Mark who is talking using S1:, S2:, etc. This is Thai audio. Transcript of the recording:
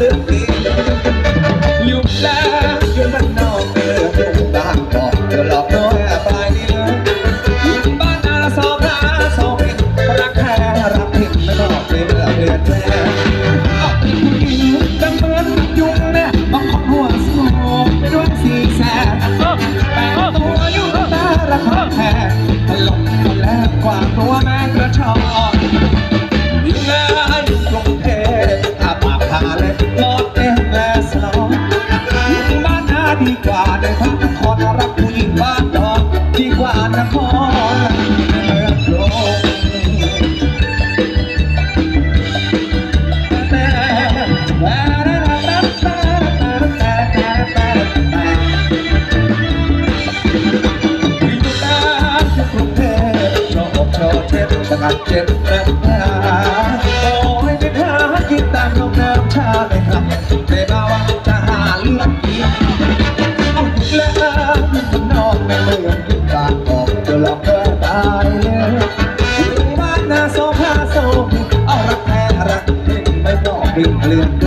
S1: อยู่แล้วยู่บ้านนอกเออทุ่งบ้านนอกเธอหลอกน้อยบายดีเลยบ้านอาสอบราสอบพิรักแท้รักพินไม่นอกเลเมื่อเดือนแรกออกพินกินดเหมือนยุงแน่บางคนหัวสูงไม่ด้วยสีแสบแต่ตัวอยู่ตารักแท้ถล่มแล้กว่าตัวแม่ เลยทั้งนครรับผู้หญิงบ้านดอกดีกว่านครเมืองโลกเจ็บเจ็บเจ็บ วิ่งเรื่อง